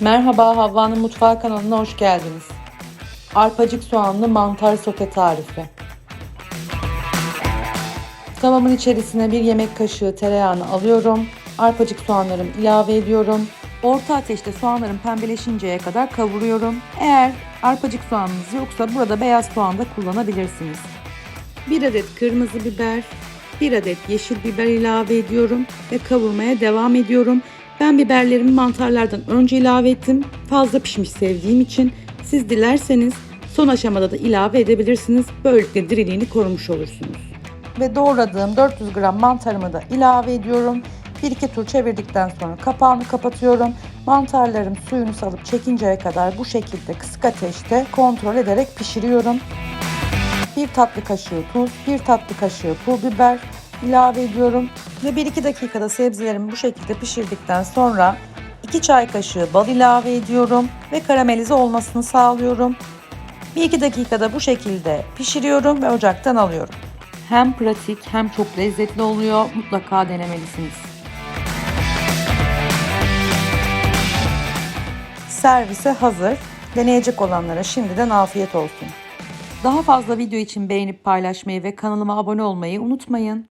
Merhaba Havva'nın Mutfağı kanalına hoş geldiniz. Arpacık soğanlı mantar sote tarifi. Tavamın içerisine bir yemek kaşığı tereyağını alıyorum. Arpacık soğanlarımı ilave ediyorum. Orta ateşte soğanlarım pembeleşinceye kadar kavuruyorum. Eğer arpacık soğanınız yoksa burada beyaz soğan da kullanabilirsiniz. 1 adet kırmızı biber, 1 adet yeşil biber ilave ediyorum ve kavurmaya devam ediyorum. Ben biberlerimi mantarlardan önce ilave ettim. Fazla pişmiş sevdiğim için siz dilerseniz son aşamada da ilave edebilirsiniz. Böylelikle diriliğini korumuş olursunuz. Ve doğradığım 400 gram mantarımı da ilave ediyorum. Bir iki tur çevirdikten sonra kapağını kapatıyorum. Mantarlarım suyunu salıp çekinceye kadar bu şekilde kısık ateşte kontrol ederek pişiriyorum. 1 tatlı kaşığı tuz, 1 tatlı kaşığı pul biber ilave ediyorum. Ve 1-2 dakikada sebzelerimi bu şekilde pişirdikten sonra 2 çay kaşığı bal ilave ediyorum ve karamelize olmasını sağlıyorum. 1-2 dakikada bu şekilde pişiriyorum ve ocaktan alıyorum. Hem pratik hem çok lezzetli oluyor. Mutlaka denemelisiniz. Servise hazır. Deneyecek olanlara şimdiden afiyet olsun. Daha fazla video için beğenip paylaşmayı ve kanalıma abone olmayı unutmayın.